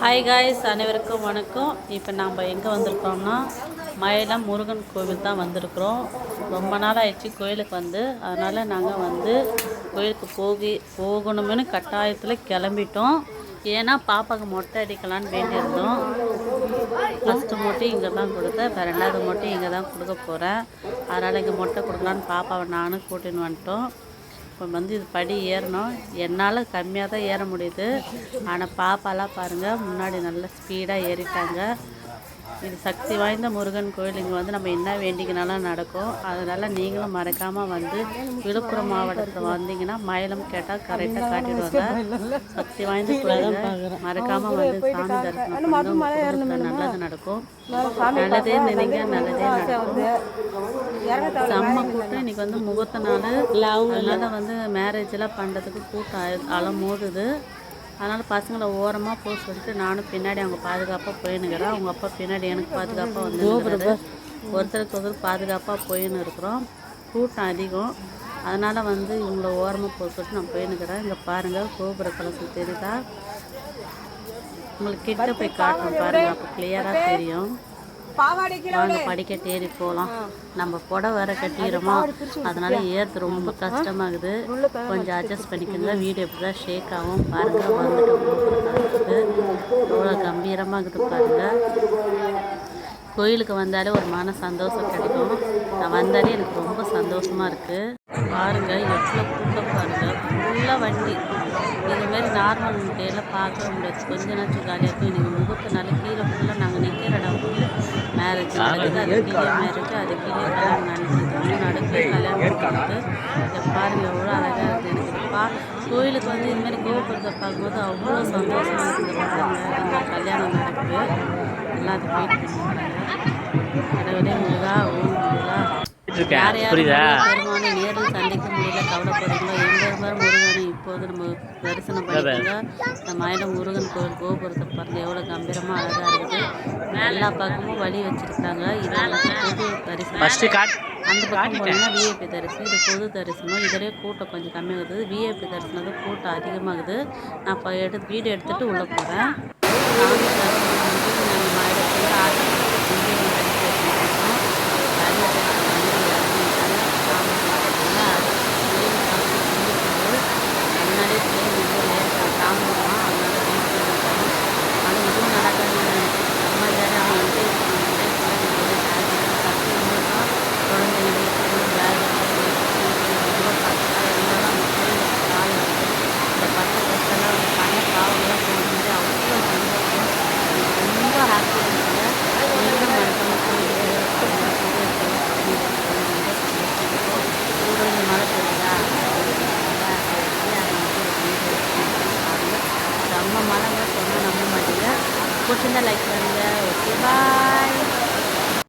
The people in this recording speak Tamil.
ஹாய் காய்ஸ் அனைவருக்கும் வணக்கம். இப்போ நாம் எங்கே வந்திருக்கோம்னா மயிலம் முருகன் கோவில் தான் வந்திருக்கிறோம். ரொம்ப நாள் ஆயிடுச்சு கோயிலுக்கு வந்து. அதனால் நாங்கள் வந்து கோயிலுக்கு போகி போகணும்னு கட்டாயத்தில் கிளம்பிட்டோம். ஏன்னா பாப்பாவுக்கு மொட்டை அடிக்கலான்னு வேண்டியிருந்தோம். ஃபஸ்ட்டு மொட்டை இங்கே தான் கொடுத்தேன். இப்போ ரெண்டாவது மொட்டை இங்கே தான் கொடுக்க போகிறேன் அதனால் இங்கே மொட்டை கொடுக்கலான்னு பாப்பாவை நானும் கூட்டின்னு வந்துட்டோம். இப்போ வந்து இது படி ஏறணும். என்னால் கம்மியாக தான் ஏற முடியுது. ஆனால் பாப்பாலாம் பாருங்கள் முன்னாடி நல்லா ஸ்பீடாக ஏறிட்டாங்க. இது சக்தி வாய்ந்த முருகன் கோயில். இங்கே வந்து நம்ம என்ன வேண்டிக்கினாலும் நடக்கும். அதனால் நீங்களும் மறக்காமல் வந்து விழுப்புரம் மாவட்டத்தில் வந்தீங்கன்னா மயிலம் கேட்டால் கரெக்டாக காட்டிடுவாங்க. சக்தி வாய்ந்த கோயில் மறக்காமல் வந்து சாமி தரிசனம் பண்ணுங்க. உங்களுக்கு நல்லது நடக்கும். நல்லதே நினைங்க நல்லதே நடக்கும். செம்ம கூட்டம் இன்னைக்கு வந்து முகூர்த்த நாள். அதனால வந்து மேரேஜ் எல்லாம் பண்ணுறதுக்கு கூட்டம் அலமோதுது. அதனால் பசங்களை ஓரமாக போக சொல்லிட்டு நானும் பின்னாடி அவங்க பாதுகாப்பாக போயின்னுக்கிறேன். அவங்க அப்பா பின்னாடி எனக்கு பாதுகாப்பாக வந்து ஒருத்தருக்கு ஒருத்தர் பாதுகாப்பாக போயின்னு இருக்கிறோம். கூட்டம் அதிகம். அதனால் வந்து இவங்கள ஓரமாக போக சொல்லிட்டு நான் போயின்னுக்கிறேன். இங்கே பாருங்கள் கோபுர கலசம் தெரியுதா உங்களுக்கு கிட்ட போய் காட்டுறோம் பாருங்கள் அப்போ கிளியராக தெரியும். வாங்க படிக்கட்டு ஏறி போகலாம் நம்ம புடவை வேற கட்டிக்கிறோமா அதனால ஏறது ரொம்ப கஷ்டமாகுது. கொஞ்சம் அட்ஜஸ்ட் பண்ணிக்கோங்க. வீடியோ இப்படி தான் ஷேக் ஆகும் பாருங்க எவ்வளோ கம்பீரமாக இருக்குது. பாருங்க. கோயிலுக்கு வந்தாலே ஒரு மன சந்தோஷம் கிடைக்கும். நான் வந்தாலே எனக்கு ரொம்ப சந்தோஷமா இருக்கு. பாருங்க எவ்வளோ கூட்டம் பாருங்க. ஃபுல்லாக வண்டி. இதுமாரி நார்மல் டேயில் பார்க்க முடியாது. கொஞ்ச நேரத்துக்கு காலியாக இருக்கும். நீங்கள் முகூர்த்தனால கீழே ஃபுல்லாக நாங்கள் நிற்கிற இடம் வந்து மேரேஜ் நடக்குது அது கீழே மேரேஜ் அது கீழே நடக்குது கல்யாணம் நடக்குது பாருங்கள் எவ்வளோ அழகாக இருக்குது எனக்கு பா கோயிலுக்கு வந்து இதுமாரி கோபுரத்தை பார்க்கும்போது அவ்வளோ சந்தோஷமாக இருக்குது பாருங்க இந்த கல்யாணம் நடக்குது எல்லாத்தையும் வெயிட் பண்ணுறாங்க கடவுளே முருகா ஓம் முருகா யார் யார் பெருமானை நேரில் சந்திக்க முடியல கவலைப்படுறீங்களோ எம்பெருமார் முருகனை இப்போது நம்ம தரிசனம் பண்ணிக்கோங்க இந்த மயிலம் முருகன் கோவில் கோபுரத்தை பாருங்க எவ்வளோ கம்பீரமாக அழகாக எல்லா பக்கமும் வழி வச்சுருக்காங்க. இது பொது தரிசனம். அந்த பக்கம் போனீங்கன்னா விஐபி தரிசனம். இது பொது தரிசனம். இதிலே கூட்டம் கொஞ்சம் கம்மியாகுது. விஐபி தரிசனத்துக்கு கூட்டம் அதிகமாகுது. நான் இப்போ எடுத்து வீடியோ எடுத்துகிட்டு உள்ளே போகிறேன் சாமி தரிசனம் வந்து நாங்கள் இங்கே வந்து வச்சுருக்கோம் ரயில்வே ஸ்டேஷன் வந்து இறங்கிட்டாங்க சாமி பார்த்தீங்கன்னா முன்னாடியே ட்ரெயின் வந்து லேட்டாக தாமதமாக அதனால வெயிட் பண்ணிட்டாங்க ஆனால் இதுவும் நடக்காது நம்ம வேறு அவங்க வந்து சத்தியமாக குழந்தைங்களுக்கு பேக் ரொம்ப கஷ்டம் இருந்தாலும் அந்த கோயிலுக்கு கால் வந்து இந்த பட்ட கஷ்டம்லாம் அந்த பண பாவங்கள்லாம் போகும்போது அவ்வளோ சந்தோஷம் எனக்கு ரொம்ப ஹாப்பி இருந்துச்சுங்க நீங்களும் மறக்காமல் கோயிலுக்கு கூட இந்த மழை பெய்யுதா நம்ம மனங்களை சொன்னால் நம்ப மாட்டீங்க. பிடிச்சிருந்தா லைக் பண்ணுங்கள் ஓகே பாய்